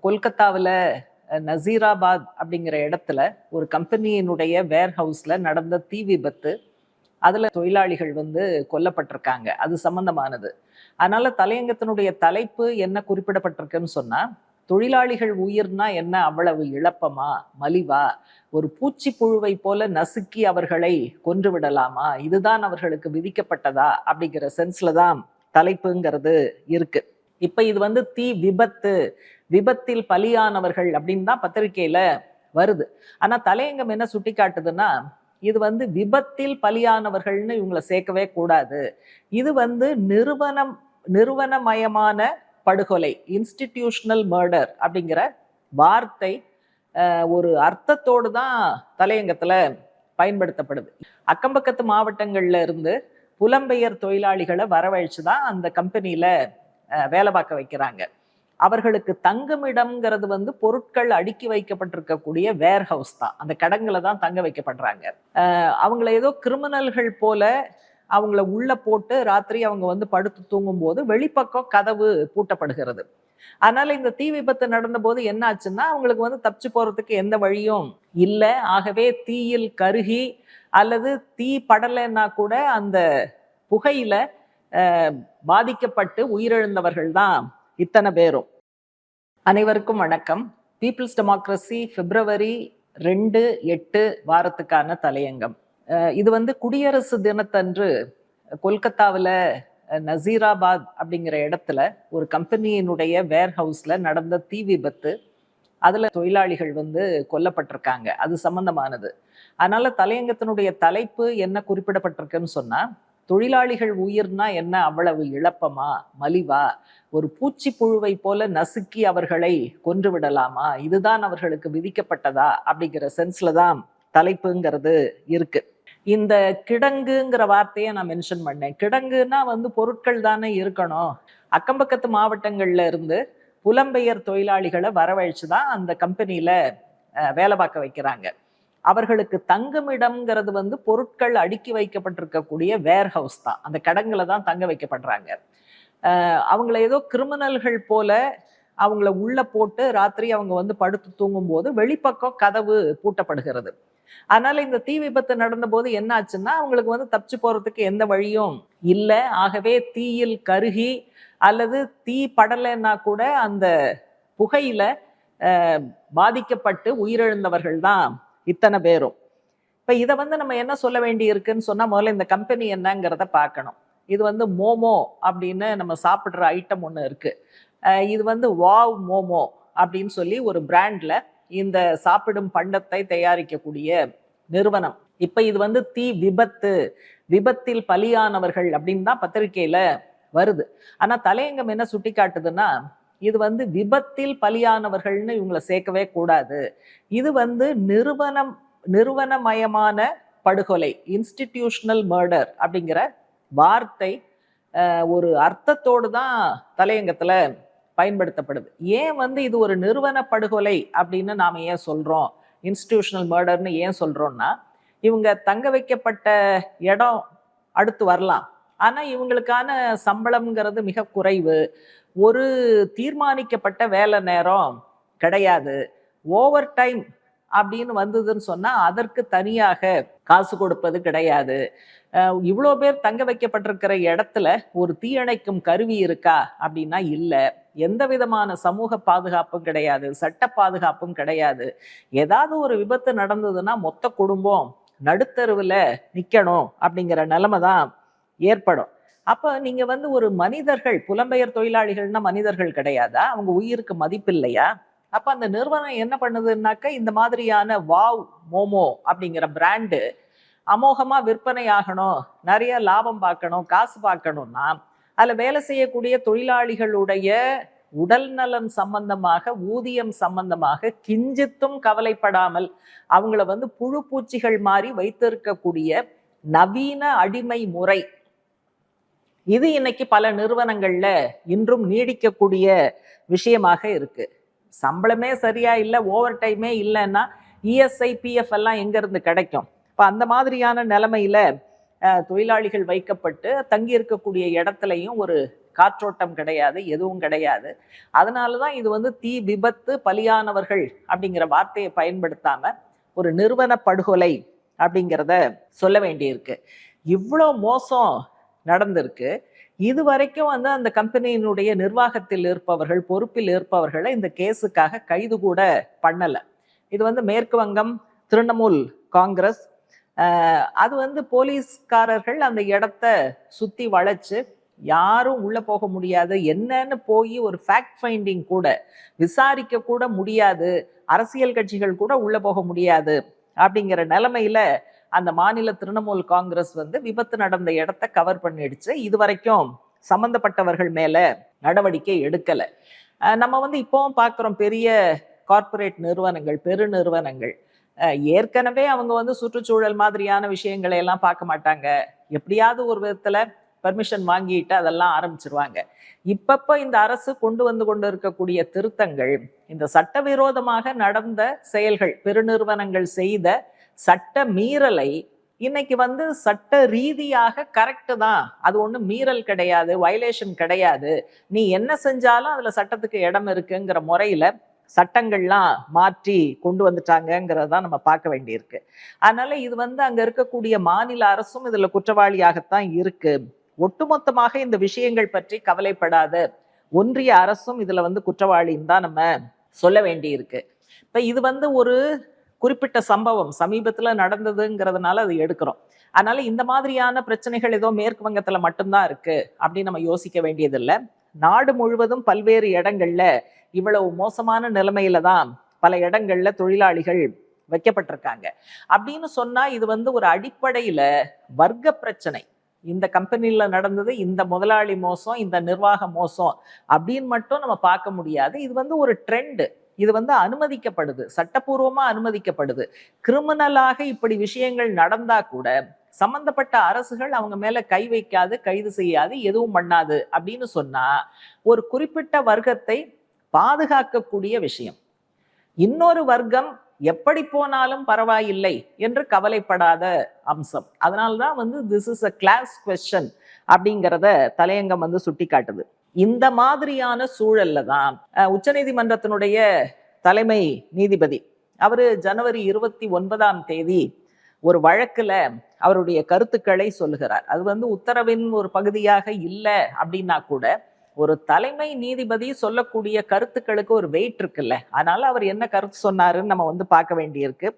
கொல்கத்தாவில் நசீராபாத் அப்படிங்கிற இடத்துல ஒரு கம்பெனியினுடைய வேர்ஹவுஸில் நடந்த தீ விபத்து அதில் தொழிலாளிகள் வந்து கொல்லப்பட்டிருக்காங்க. அது சம்பந்தமானது. அதனால் தலையங்கத்தினுடைய தலைப்பு என்ன குறிப்பிடப்பட்டிருக்குன்னு சொன்னால் தொழிலாளிகள் உயிர்னா என்ன? அவ்வளவு இழப்பமா? மலிவா? ஒரு பூச்சி புழுவை போல நசுக்கி அவர்களை கொன்று விடலாமா? இதுதான் அவர்களுக்கு விதிக்கப்பட்டதா? அப்படிங்கிற சென்ஸ்ல தான் தலைப்புங்கிறது இருக்கு. இப்ப இது வந்து தீ விபத்து விபத்தில் பலியானவர்கள் அப்படின்னு தான் பத்திரிகையில வருது. ஆனா தலையங்கம் என்ன சுட்டி காட்டுதுன்னா இது வந்து விபத்தில் பலியானவர்கள்னு இவங்களை சேர்க்கவே கூடாது. இது வந்து நிறுவனம் நிறுவனமயமான படுகொலை இன்ஸ்டிடியூஷனல் மர்டர் அப்படிங்கிற வார்த்தை ஒரு அர்த்தத்தோடு தான் தலையங்கத்தில் பயன்படுத்தப்படுது. அக்கம்பக்கத்து மாவட்டங்கள்ல இருந்து புலம்பெயர் தொழிலாளிகளை வரவழைச்சு தான் அந்த கம்பெனியில வேலை பார்க்க வைக்கிறாங்க. அவர்களுக்கு தங்குமிடம்ங்கிறது வந்து பொருட்கள் அடுக்கி வைக்கப்பட்டிருக்கக்கூடிய வேர் ஹவுஸ் தான். அந்த கடங்களை தான் தங்க வைக்கப்படுறாங்க. அவங்கள ஏதோ கிரிமினல்கள் போல அவங்கள உள்ள போட்டு ராத்திரி அவங்க வந்து படுத்து தூங்கும்போது வெளிப்பக்கம் கதவு பூட்டப்படுகிறது. அதனால இந்த தீ விபத்து நடந்த போது என்ன ஆச்சுன்னா அவங்களுக்கு வந்து தப்பிச்சு போறதுக்கு எந்த வழியும் இல்லை. ஆகவே தீயில் கருகி அல்லது தீ படலைன்னா கூட அந்த புகையில பாதிக்கப்பட்டு உயிரிழந்தவர்கள் தான் இத்தனை பேரும். அனைவருக்கும் வணக்கம். பீப்புள்ஸ் டெமோக்ரஸி பிப்ரவரி ரெண்டு எட்டு வாரத்துக்கான தலையங்கம். அஹ் இது வந்து குடியரசு தினத்தன்று கொல்கத்தாவில் நசீராபாத் அப்படிங்கிற இடத்துல ஒரு கம்பெனியினுடைய வேர்ஹவுஸ்ல நடந்த தீ விபத்து. அதுல தொழிலாளிகள் வந்து கொல்லப்பட்டிருக்காங்க. அது சம்பந்தமானது. அதனால தலையங்கத்தினுடைய தலைப்பு என்ன குறிப்பிடப்பட்டிருக்குன்னு சொன்னா தொழிலாளிகள் உயிர்னா என்ன? அவ்வளவு இழப்பமா? மலிவா? ஒரு பூச்சி புழுவை போல நசுக்கி அவர்களை கொன்று விடலாமா? இதுதான் அவர்களுக்கு விதிக்கப்பட்டதா? அப்படிங்கிற சென்ஸ்ல தான் தலைப்புங்கிறது இருக்கு. இந்த கிடங்குங்கிற வார்த்தையை நான் மென்ஷன் பண்ணேன். கிடங்குன்னா வந்து பொருட்கள் தானே இருக்கணும். அக்கம்பக்கத்து மாவட்டங்கள்ல இருந்து புலம்பெயர் தொழிலாளிகளை வரவழைச்சு தான் அந்த கம்பெனியில வேலை பார்க்க வைக்கிறாங்க. அவர்களுக்கு தங்குமிடம்ங்கிறது வந்து பொருட்கள் அடுக்கி வைக்கப்பட்டிருக்கக்கூடிய வேர் ஹவுஸ் தான். அந்த கடங்களை தான் தங்க வைக்கப்படுறாங்க. அவங்கள ஏதோ கிரிமினல்கள் போல அவங்கள உள்ள போட்டு ராத்திரி அவங்க வந்து படுத்து தூங்கும்போது வெளிப்பக்கம் கதவு பூட்டப்படுகிறது. அதனால இந்த தீ விபத்து நடந்த போது என்ன ஆச்சுன்னா அவங்களுக்கு வந்து தப்பிச்சு போறதுக்கு எந்த வழியும் இல்லை. ஆகவே தீயில் கருகி அல்லது தீ படலைன்னா கூட அந்த புகையில பாதிக்கப்பட்டு உயிரிழந்தவர்கள் தான் இத்தனை பேரும். இப்போ இதை வந்து நம்ம என்ன சொல்ல வேண்டி இருக்குன்னு சொன்னால் முதல்ல இந்த கம்பெனி என்னங்கிறத பார்க்கணும். இது வந்து மோமோ அப்படின்னு நம்ம சாப்பிட்ற ஐட்டம் ஒன்று இருக்குது இது வந்து வாவ் மோமோ அப்படின்னு சொல்லி ஒரு பிராண்டில் இந்த சாப்பிடும் பண்டத்தை தயாரிக்கக்கூடிய நிறுவனம். இப்போ இது வந்து தீ விபத்து விபத்தில் பலியானவர்கள் அப்படின்னு தான் பத்திரிகையில் வருது. ஆனால் தலையங்கம் என்ன சுட்டி காட்டுதுன்னா இது வந்து விபத்தில் பலியானவர்கள்னு இவங்களை சேர்க்கவே கூடாது. இது வந்து நிறுவனம் நிறுவனமயமான படுகொலை இன்ஸ்டிடியூஷனல் மர்டர் அப்படிங்கிற வார்த்தை ஒரு அர்த்தத்தோடு தான் தலையங்கத்தில் பயன்படுத்தப்படுது. ஏன் வந்து இது ஒரு நிறுவன படுகொலை அப்படின்னு நாம் ஏன் சொல்கிறோம் இன்ஸ்டிடியூஷனல் மர்டர்னு ஏன் சொல்கிறோன்னா இவங்க தங்க வைக்கப்பட்ட இடம் அடுத்து வரலாம். ஆனால் இவங்களுக்கான சம்பளம்ங்கிறது மிக குறைவு. ஒரு தீர்மானிக்கப்பட்ட வேலை நேரம் கிடையாது. ஓவர் டைம் அப்படின்னு வந்ததுன்னு சொன்னால் அதற்கு தனியாக காசு கொடுப்பது கிடையாது. இவ்வளோ பேர் தங்க வைக்கப்பட்டிருக்கிற இடத்துல ஒரு தீயணைக்கும் கருவி இருக்கா அப்படின்னா இல்லை. எந்த விதமான சமூக பாதுகாப்பும் கிடையாது. சட்ட பாதுகாப்பும் கிடையாது. ஏதாவது ஒரு விபத்து நடந்ததுன்னா மொத்த குடும்பம் நடுத்தருவில் நிற்கணும் அப்படிங்கிற நிலைமை தான் ஏற்படும். அப்போ நீங்க வந்து ஒரு மனிதர்கள் புலம்பெயர் தொழிலாளிகள்னா மனிதர்கள் கிடையாதா? அவங்க உயிருக்கு மதிப்பு இல்லையா அப்ப அந்த நிறுவனம் என்ன பண்ணுதுன்னாக்க இந்த மாதிரியான வாவ் மோமோ அப்படிங்கிற பிராண்டு அமோகமா விற்பனை ஆகணும் நிறைய லாபம் பார்க்கணும் காசு பார்க்கணும்னா அதுல வேலை செய்யக்கூடிய தொழிலாளிகளுடைய உடல் நலன் சம்பந்தமாக ஊதியம் சம்பந்தமாக கிஞ்சித்தும் கவலைப்படாமல் அவங்கள வந்து புழு பூச்சிகள் மாதிரி வைத்திருக்கக்கூடிய நவீன அடிமை முறை இது இன்னைக்கு பல நிறுவனங்கள்ல இன்றும் நீடிக்கக்கூடிய விஷயமாக இருக்கு. சம்பளமே சரியா இல்லை ஓவர் டைமே இல்லைன்னா இஎஸ்ஐ பிஎஃப் எல்லாம் எங்க இருந்து கிடைக்கும்? இப்போ அந்த மாதிரியான நிலைமையில தொழிலாளிகள் வைக்கப்பட்டு தங்கி இருக்கக்கூடிய இடத்துலையும் ஒரு காற்றோட்டம் கிடையாது எதுவும் கிடையாது. அதனால தான் இது வந்து தீ விபத்து பலியானவர்கள் அப்படிங்கிற வார்த்தையை பயன்படுத்தாம ஒரு நிறுவன படுகொலை அப்படிங்கிறத சொல்ல வேண்டியிருக்கு. இவ்வளோ மோசம் நடந்திருக்கு. இது வரைக்கும் வந்து அந்த கம்பெனியினுடைய நிர்வாகத்தில் இருப்பவர்கள் பொறுப்பில் இருப்பவர்களை இந்த கேஸுக்காக கைது கூட பண்ணலை. இது வந்து மேற்கு வங்கம் திரிணாமுல் காங்கிரஸ் ஆஹ் அது வந்து போலீஸ்காரர்கள் அந்த இடத்த சுத்தி வளைச்சு யாரும் உள்ள போக முடியாது. என்னன்னு போய் ஒரு ஃபேக்ட் ஃபைண்டிங் கூட விசாரிக்க கூட முடியாது. அரசியல் கட்சிகள் கூட உள்ள போக முடியாது. அப்படிங்கிற நிலைமையில அந்த மாநில திரிணாமுல் காங்கிரஸ் வந்து விபத்து நடந்த இடத்த கவர் பண்ணிடுச்சு. இது வரைக்கும் சம்பந்தப்பட்டவர்கள் மேல நடவடிக்கை எடுக்கல. நம்ம வந்து இப்போவும் பார்க்குறோம் பெரிய கார்ப்பரேட் நிறுவனங்கள் பெரு நிறுவனங்கள். ஏற்கனவே அவங்க வந்து சுற்றுச்சூழல் மாதிரியான விஷயங்களை எல்லாம் பார்க்க மாட்டாங்க. எப்படியாவது ஒரு விதத்துல பெர்மிஷன் வாங்கிட்டு அதெல்லாம் ஆரம்பிச்சிருவாங்க. இப்பப்போ இந்த அரசு கொண்டு வந்து கொண்டு இருக்கக்கூடிய திருத்தங்கள் இந்த சட்டவிரோதமாக நடந்த செயல்கள் பெருநிறுவனங்கள் செய்த சட்ட மீறலை. இன்னைக்கு வந்து சட்ட ரீதியாக கரெக்டு தான். அது ஒன்றும் மீறல் கிடையாது வயலேஷன் கிடையாது. நீ என்ன செஞ்சாலும் அதில் சட்டத்துக்கு இடம் இருக்குங்கிற முறையில் சட்டங்கள்லாம் மாற்றி கொண்டு வந்துட்டாங்கங்கிறத நம்ம பார்க்க வேண்டியிருக்கு. அதனால இது வந்து அங்கே இருக்கக்கூடிய மாநில அரசும் இதில் குற்றவாளியாகத்தான் இருக்கு. ஒட்டுமொத்தமாக இந்த விஷயங்கள் பற்றி கவலைப்படாத ஒன்றிய அரசும் இதில் வந்து குற்றவாளின்னு தான் நம்ம சொல்ல வேண்டியிருக்கு. இப்போ இது வந்து ஒரு குறிப்பிட்ட சம்பவம் சமீபத்தில் நடந்ததுங்கிறதுனால அது எடுக்கிறோம். அதனால இந்த மாதிரியான பிரச்சனைகள் ஏதோ மேற்கு வங்கத்தில் மட்டும்தான் இருக்கு அப்படின்னு நம்ம யோசிக்க வேண்டியதில்லை. நாடு முழுவதும் பல்வேறு இடங்கள்ல இவ்வளவு மோசமான நிலைமையில தான் பல இடங்கள்ல தொழிலாளிகள் வைக்கப்பட்டிருக்காங்க. அப்படின்னு சொன்னா இது வந்து ஒரு அடிப்படையில வர்க்க பிரச்சனை. இந்த கம்பெனியில் நடந்தது இந்த முதலாளி மோசம் இந்த நிர்வாக மோசம் அப்படின்னு மட்டும் நம்ம பார்க்க முடியாது. இது வந்து ஒரு ட்ரெண்டு. இது வந்து அனுமதிக்கப்படுது சட்டப்பூர்வமாக அனுமதிக்கப்படுது. கிரிமினலாக இப்படி விஷயங்கள் நடந்தா கூட சம்பந்தப்பட்ட அரசுகள் அவங்க மேல கை வைக்காது கைது செய்யாது எதுவும் பண்ணாது அப்படின்னு சொன்னா ஒரு குறிப்பிட்ட வர்க்கத்தை பாதுகாக்கக்கூடிய விஷயம். இன்னொரு வர்க்கம் எப்படி போனாலும் பரவாயில்லை என்று கவலைப்படாத அம்சம். அதனால்தான் வந்து this is a class question அப்படிங்கிறத தலையங்கம் வந்து சுட்டி காட்டுது இந்த மாதிரியான சூழல்ல தான் உச்சநீதிமன்றத்தினுடைய தலைமை நீதிபதி அவர் ஜனவரி இருபத்தி ஒன்பதாம் தேதி ஒரு வழக்குல அவருடைய கருத்துக்களை சொல்லுகிறார். அது வந்து உத்தரவின் ஒரு பகுதியாக இல்லை அப்படின்னா கூட ஒரு தலைமை நீதிபதி சொல்லக்கூடிய கருத்துக்களுக்கு ஒரு வெயிட் இருக்குல்ல. அதனால அவர் என்ன கருத்து சொன்னாருன்னு நம்ம வந்து பார்க்க வேண்டியிருக்கு.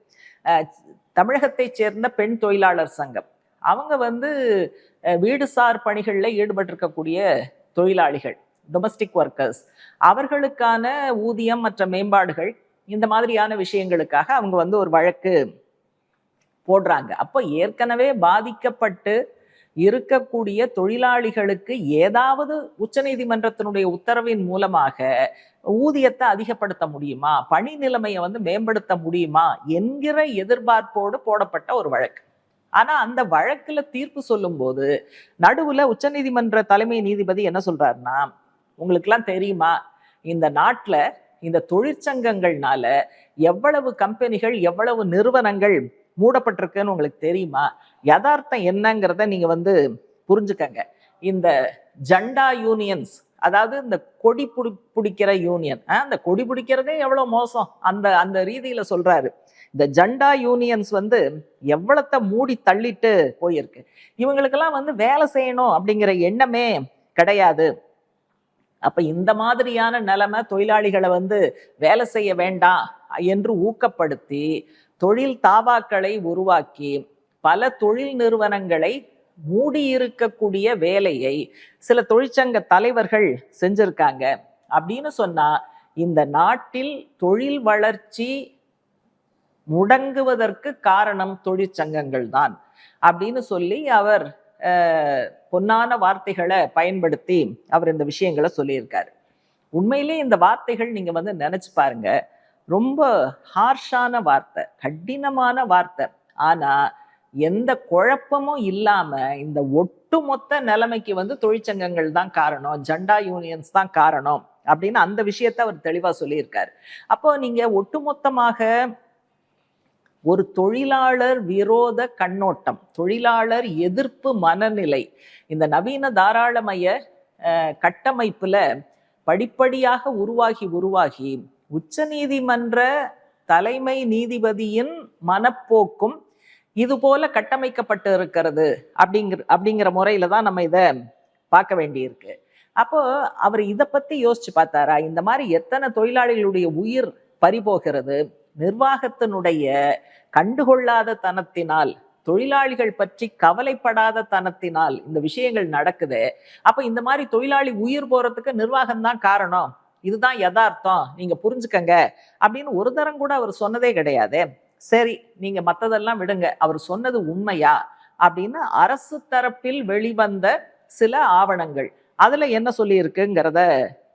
தமிழகத்தை சேர்ந்த பெண் தொழிலாளர் சங்கம் அவங்க வந்து வீடுசார் பணிகளில் ஈடுபட்டிருக்கக்கூடிய தொழிலாளிகள் டொமஸ்டிக் ஒர்க்கர்ஸ் அவர்களுக்கான ஊதியம் மற்ற மேம்பாடுகள் இந்த மாதிரியான விஷயங்களுக்காக அவங்க வந்து ஒரு வழக்கு போடுறாங்க. அப்போ ஏற்கனவே பாதிக்கப்பட்டு இருக்கக்கூடிய தொழிலாளிகளுக்கு ஏதாவது உச்சநீதிமன்றத்தினுடைய உத்தரவின் மூலமாக ஊதியத்தை அதிகப்படுத்த முடியுமா? பணி நிலைமையை வந்து மேம்படுத்த முடியுமா? என்கிற எதிர்பார்ப்போடு போடப்பட்ட ஒரு வழக்கு. ஆனா அந்த வழக்குல தீர்ப்பு சொல்லும்போது நடுவுல உச்சநீதிமன்ற தலைமை நீதிபதி என்ன சொல்றாருன்னா உங்களுக்கெல்லாம் தெரியுமா இந்த நாட்டுல இந்த தொழிற்சங்கங்கள்னால எவ்வளவு கம்பெனிகள் எவ்வளவு நிறுவனங்கள் மூடப்பட்டிருக்குன்னு உங்களுக்கு தெரியுமா? யதார்த்தம் என்னங்கிறத நீங்க வந்து புரிஞ்சுக்கங்க. இந்த ஜண்டா யூனியன்ஸ் அதாவது இந்த கொடி புடி பிடிக்கிற யூனியன் அந்த கொடி பிடிக்கிறதே எவ்வளோ மோசம்? அந்த அந்த ரீதியில் சொல்கிறாரு இந்த ஜண்டா யூனியன்ஸ் வந்து எவ்வளோத்த மூடி தள்ளிட்டு போயிருக்கு. இவங்களுக்கெல்லாம் வந்து வேலை செய்யணும் அப்படிங்கிற எண்ணமே கிடையாது. அப்போ இந்த மாதிரியான நிலைமை தொழிலாளிகளை வந்து வேலை செய்ய வேண்டாம் என்று ஊக்கப்படுத்தி தொழில் தாவாக்களை உருவாக்கி பல தொழில் நிறுவனங்களை மூடியிருக்கக்கூடிய வேலையை சில தொழிற்சங்க தலைவர்கள் செஞ்சிருக்காங்க. அப்படின்னு சொன்னா இந்த நாட்டில் தொழில் வளர்ச்சி முடங்குவதற்கு காரணம் தொழிற்சங்கங்கள் தான். அப்படின்னு சொல்லி அவர் பொன்னான வார்த்தைகளை பயன்படுத்தி அவர் இந்த விஷயங்களை சொல்லியிருக்காரு. உண்மையிலே இந்த வார்த்தைகள் நீங்க வந்து நினைச்சு பாருங்க. ரொம்ப ஹார்ஷான வார்த்தை கடினமான வார்த்தை. ஆனா எந்த குழப்பமும் இல்லாம இந்த ஒட்டுமொத்த நிலைமைக்கு வந்து தொழிற்சங்கங்கள் தான் காரணம் ஜண்டா யூனியன்ஸ் தான் காரணம் அப்படின்னு அந்த விஷயத்த அவர் தெளிவா சொல்லியிருக்காரு. அப்போ நீங்க ஒட்டுமொத்தமாக ஒரு தொழிலாளர் விரோத கண்ணோட்டம் தொழிலாளர் எதிர்ப்பு மனநிலை இந்த நவீன தாராளமய கட்டமைப்புல படிப்படியாக உருவாகி உருவாகி உச்சநீதிமன்ற தலைமை நீதிபதியின் மனப்போக்கும் இது போல கட்டமைக்கப்பட்டு இருக்கிறது அப்படிங்கிற அப்படிங்கிற முறையில தான் நம்ம இதை பார்க்க வேண்டியிருக்கு. அப்போ அவர் இதை பத்தி யோசிச்சு பார்த்தாரா? இந்த மாதிரி எத்தனை தொழிலாளிகளுடைய உயிர் பறிபோகிறது? நிர்வாகத்தினுடைய கண்டுகொள்ளாத தனத்தினால் தொழிலாளிகள் பற்றி கவலைப்படாத தனத்தினால் இந்த விஷயங்கள் நடக்குது. அப்ப இந்த மாதிரி தொழிலாளி உயிர் போறதுக்கு நிர்வாகம் தான் காரணம். இதுதான் யதார்த்தம். நீங்க புரிஞ்சுக்கங்க அப்படின்னு ஒரு தரம் கூட அவர் சொன்னதே கிடையாது. சரி நீங்க மற்றதெல்லாம் விடுங்க. அவர் சொன்னது உண்மையா? அப்படின்னு அரசு தரப்பில் வெளிவந்த சில ஆவணங்கள். அதுல என்ன சொல்லியிருக்குங்கிறத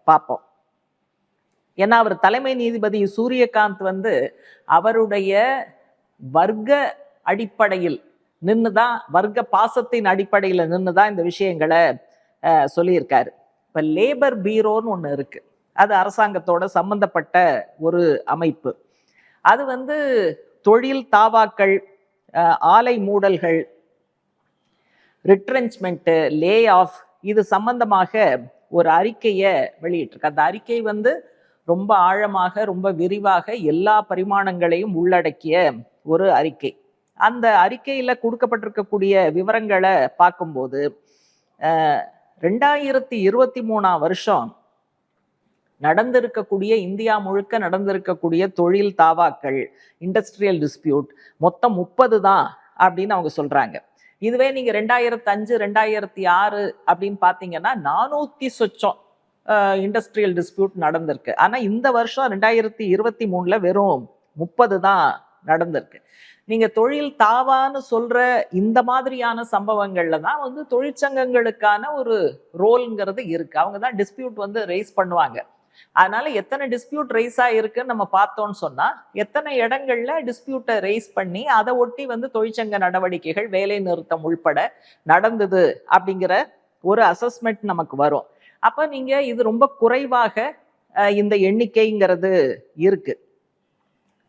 பார்ப்போம். ஏன்னா அவர் தலைமை நீதிபதி சூரியகாந்த் வந்து அவருடைய வர்க்க அடிப்படையில் நின்று தான் வர்க்க பாசத்தின் அடிப்படையில் நின்று தான் இந்த விஷயங்களை சொல்லியிருக்காரு. இப்போ லேபர் பீரோன்னு ஒன்று இருக்குது அது அரசாங்கத்தோட சம்பந்தப்பட்ட ஒரு அமைப்பு. அது வந்து தொழில் தாவாக்கள் ஆலை மூடல்கள் ரிட்ரென்ச்மெண்ட்டு லே ஆஃப் இது சம்பந்தமாக ஒரு அறிக்கையை வெளியிட்டிருக்கு. அந்த அறிக்கை வந்து ரொம்ப ஆழமாக ரொம்ப விரிவாக எல்லா பரிமாணங்களையும் உள்ளடக்கிய ஒரு அறிக்கை. அந்த அறிக்கையில் கொடுக்கப்பட்டிருக்கக்கூடிய விவரங்களை பார்க்கும்போது ரெண்டாயிரத்தி இருபத்தி மூணாம் வருஷம் நடந்திருக்கக்கூடிய இந்தியா முழுக்க நடந்திருக்கக்கூடிய தொழில் தாவாக்கள் இண்டஸ்ட்ரியல் டிஸ்பியூட் மொத்தம் முப்பது தான் அப்படின்னு அவங்க சொல்றாங்க. இதுவே நீங்க ரெண்டாயிரத்தி அஞ்சு ரெண்டாயிரத்தி ஆறு அப்படின்னு பாத்தீங்கன்னா நானூத்தி சொச்சம் இண்டஸ்ட்ரியல் டிஸ்பியூட் நடந்திருக்கு. ஆனா இந்த வருஷம் ரெண்டாயிரத்தி இருபத்தி மூணுல வெறும் முப்பது தான் நடந்திருக்கு. நீங்க தொழில் தாவான்னு சொல்ற இந்த மாதிரியான சம்பவங்கள்ல தான் வந்து தொழிற்சங்கங்களுக்கான ஒரு ரோல்ங்கிறது இருக்கு. அவங்க தான் டிஸ்பியூட் வந்து ரைஸ் பண்ணுவாங்க. அதனால எத்தனை டிஸ்பியூட் ரைஸ் ஆயிருக்குன்னு நம்ம பார்த்தோம்னு சொன்னா எத்தனை இடங்கள்ல டிஸ்பியூட்டை ரைஸ் பண்ணி அதை ஒட்டி வந்து தொழிற்சங்க நடவடிக்கைகள் வேலை நிறுத்தம் உள்பட நடந்தது அப்படிங்கிற ஒரு அசஸ்மெண்ட் நமக்கு வரும். அப்ப நீங்க இது ரொம்ப குறைவாக அஹ், இந்த எண்ணிக்கைங்கிறது இருக்கு.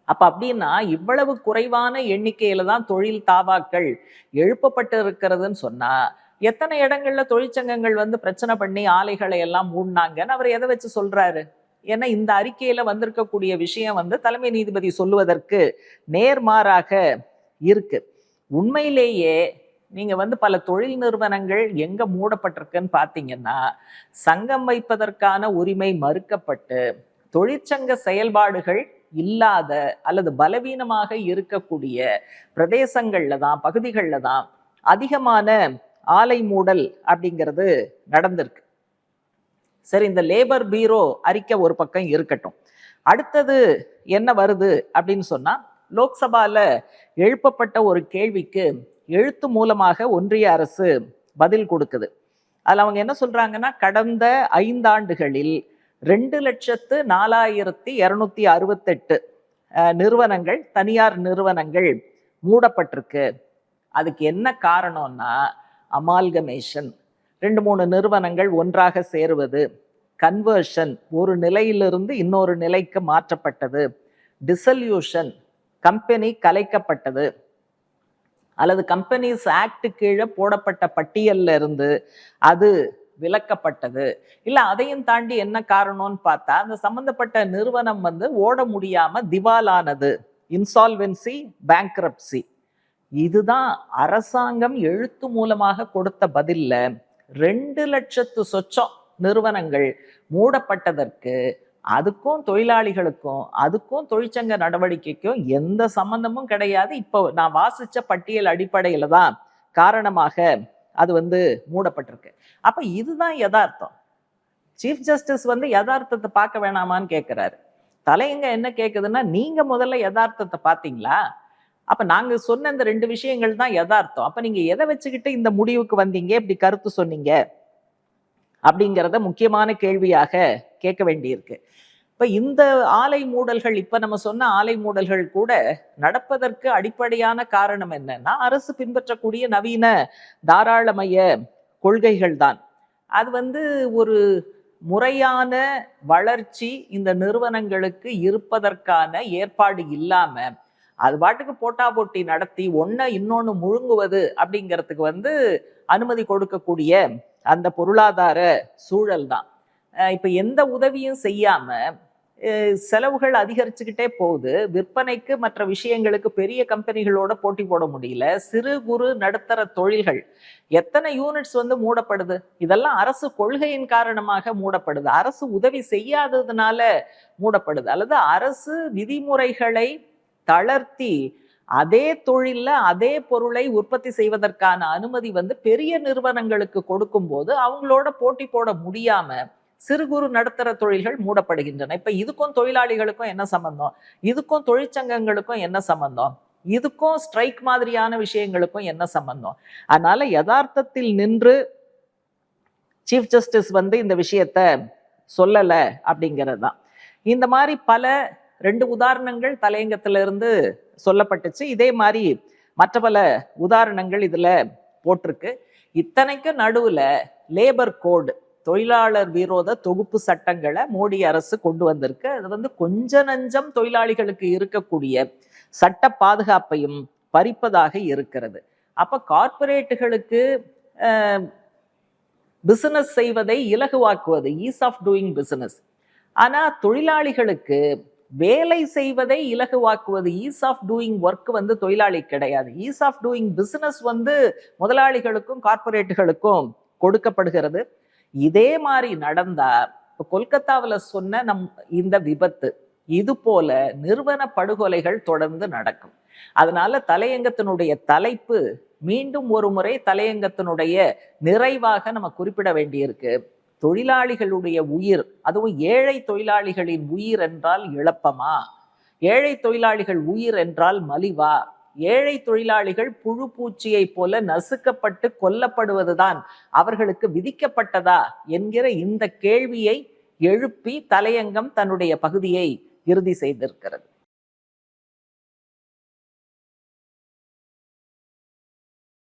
அப்ப அப்படின்னா இவ்வளவு குறைவான எண்ணிக்கையில தான் தொழில் தாவாக்கள் எழுப்பப்பட்டு இருக்கிறதுன்னு சொன்னா எத்தனை இடங்கள்ல தொழிற்சங்கங்கள் வந்து பிரச்சனை பண்ணி ஆலைகளை எல்லாம் மூடினாங்கன்னு அவர் எதை வச்சு சொல்றாரு? ஏன்னா இந்த அறிக்கையில வந்திருக்கக்கூடிய விஷயம் வந்து தலைமை நீதிபதி சொல்லுவதற்கு நேர்மாறாக இருக்கு. உண்மையிலேயே நீங்க வந்து பல தொழில் நிறுவனங்கள் எங்க மூடப்பட்டிருக்குன்னு பாத்தீங்கன்னா சங்கம் வைப்பதற்கான உரிமை மறுக்கப்பட்டு தொழிற்சங்க செயல்பாடுகள் இல்லாத அல்லது பலவீனமாக இருக்கக்கூடிய பிரதேசங்கள்ல தான் பகுதிகளில் தான் அதிகமான ஆலை மூடல் அப்படிங்கிறது நடந்திருக்கு. சரி இந்த லேபர் பீரோ அறிக்கை ஒரு பக்கம் இருக்கட்டும். அடுத்தது என்ன வருது அப்படின்னு சொன்னா லோக்சபால எழுப்பப்பட்ட ஒரு கேள்விக்கு எழுத்து மூலமாக ஒன்றிய அரசு பதில் கொடுக்குது. அதில் அவங்க என்ன சொல்றாங்கன்னா கடந்த ஐந்தாண்டுகளில் ரெண்டு லட்சத்து நாலாயிரத்தி இரநூத்தி அறுபத்தெட்டு நிறுவனங்கள் தனியார் நிறுவனங்கள் மூடப்பட்டிருக்கு. அதுக்கு என்ன காரணம்னா அமால்கமேஷன். ரெண்டு மூணு நிறுவனங்கள் ஒன்றாக சேருவது. கன்வர்ஷன் ஒரு நிலையிலிருந்து இன்னொரு நிலைக்கு மாற்றப்பட்டது. டிசல்யூஷன் கம்பெனி கலைக்கப்பட்டது. அல்லது கம்பெனிஸ் ஆக்ட் கீழே போடப்பட்ட பட்டியல்ல இருந்து அது விலக்கப்பட்டது. இல்லை அதையும் தாண்டி என்ன காரணம்னு பார்த்தா அந்த சம்பந்தப்பட்ட நிறுவனம் வந்து ஓட முடியாம திவாலானது. இன்சால்வென்சி பேங்க்ரப்சி இதுதான் அரசாங்கம் எழுத்து மூலமாக கொடுத்த பதில்ல ரெண்டு லட்சத்து சொச்சம் நிறுவனங்கள் மூடப்பட்டதற்கு அதுக்கும் தொழிலாளிகளுக்கும் அதுக்கும் தொழிற்சங்க நடவடிக்கைக்கும் எந்த சம்பந்தமும் கிடையாது. இப்போ நான் வாசிச்ச பட்டியல் அடிப்படையில தான் காரணமாக அது வந்து மூடப்பட்டிருக்கு. அப்ப இதுதான் யதார்த்தம். சீஃப் ஜஸ்டிஸ் வந்து யதார்த்தத்தை பார்க்க வேணாமான்னு கேட்கிறாரு தலையங்க என்ன கேக்குதுன்னா நீங்க முதல்ல யதார்த்தத்தை பாத்தீங்களா அப்ப நாங்க சொன்ன இந்த ரெண்டு விஷயங்கள் தான் யதார்த்தம். அப்ப நீங்க எதை வச்சுக்கிட்டு இந்த முடிவுக்கு வந்தீங்க? இப்படி கருத்து சொன்னீங்க? அப்படிங்கிறத முக்கியமான கேள்வியாக கேட்க வேண்டியிருக்கு. இப்ப இந்த ஆலை மூடல்கள் இப்ப நம்ம சொன்ன ஆலை மூடல்கள் கூட நடப்பதற்கு அடிப்படையான காரணம் என்னன்னா அரசு பின்பற்றக்கூடிய நவீன தாராளமய கொள்கைகள் தான். அது வந்து ஒரு முறையான வளர்ச்சி இந்த நிறுவனங்களுக்கு இருப்பதற்கான ஏற்பாடு இல்லாமல் அது பாட்டுக்கு போட்டா போட்டி நடத்தி ஒன்ன இன்னொன்று முழுங்குவது அப்படிங்கிறதுக்கு வந்து அனுமதி கொடுக்கக்கூடிய அந்த பொருளாதார சூழல் தான். இப்போ எந்த உதவியும் செய்யாம செலவுகள் அதிகரிச்சுக்கிட்டே போகுது. விற்பனைக்கு மற்ற விஷயங்களுக்கு பெரிய கம்பெனிகளோட போட்டி போட முடியல. சிறு குறு நடுத்தர தொழில்கள். எத்தனை யூனிட்ஸ் வந்து மூடப்படுது? இதெல்லாம் அரசு கொள்கையின் காரணமாக மூடப்படுது. அரசு உதவி செய்யாததுனால மூடப்படுது. அல்லது அரசு விதிமுறைகளை தளர்த்தி அதே தொழில்ல அதே பொருளை உற்பத்தி செய்வதற்கான அனுமதி வந்து பெரிய நிறுவனங்களுக்கு கொடுக்கும்போது அவங்களோட போட்டி போட முடியாம சிறு குறு நடுத்தர தொழில்கள் மூடப்படுகின்றன. இப்ப இதுக்கும் தொழிலாளிகளுக்கும் என்ன சம்பந்தம்? இதுக்கும் தொழிற்சங்கங்களுக்கும் என்ன சம்பந்தம்? இதுக்கும் ஸ்ட்ரைக் மாதிரியான விஷயங்களுக்கும் என்ன சம்பந்தம்? அதனால யதார்த்தத்தில் நின்று சீஃப் ஜஸ்டிஸ் வந்து இந்த விஷயத்த சொல்லலை அப்படிங்கிறது தான் இந்த மாதிரி பல ரெண்டு உதாரணங்கள் தலையங்கத்திலிருந்து சொல்லப்பட்டுச்சு. இதே மாதிரி மற்ற பல உதாரணங்கள் இதில் போட்டிருக்கு. இத்தனைக்கு நடுவில் லேபர் கோடு தொழிலாளர் விரோத தொகுப்பு சட்டங்களை மோடி அரசு கொண்டு வந்திருக்கு. அது வந்து கொஞ்ச நஞ்சம் தொழிலாளிகளுக்கு இருக்கக்கூடிய சட்ட பாதுகாப்பையும் பறிப்பதாக இருக்கிறது. அப்போ கார்ப்பரேட்டுகளுக்கு பிசினஸ் செய்வதை இலகுவாக்குவது ஈஸ் ஆஃப் டூயிங் பிசினஸ் ஆனால் தொழிலாளிகளுக்கு வேலை செய்வதை இலகுவாக்குவது. ஈஸ் ஆஃப் டூயிங் ஒர்க் வந்து தொழிலாளி கிடையாது. ஈஸ் ஆஃப் டூயிங் பிஸ்னஸ் வந்து முதலாளிகளுக்கும் கார்ப்பரேட்டுகளுக்கும் கொடுக்கப்படுகிறது. இதே மாதிரி நடந்தா இப்போ கொல்கத்தாவில் சொன்ன நம் இந்த விபத்து இது போல நிறுவன படுகொலைகள் தொடர்ந்து நடக்கும். அதனால தலையங்கத்தினுடைய தலைப்பு மீண்டும் ஒரு முறை தலையங்கத்தினுடைய நிறைவாக நம்ம குறிப்பிட வேண்டியிருக்கு. தொழிலாளிகளுடைய உயிர் அதுவும் ஏழை தொழிலாளிகளின் உயிர் என்றால் இழப்பமா? ஏழை தொழிலாளிகள் உயிர் என்றால் மலிவா? ஏழை தொழிலாளிகள் புழு பூச்சியை போல நசுக்கப்பட்டு கொல்லப்படுவதுதான். அவர்களுக்கு விதிக்கப்பட்டதா என்கிற இந்த கேள்வியை எழுப்பி தலையங்கம் தன்னுடைய பகுதியை இறுதி செய்திருக்கிறது.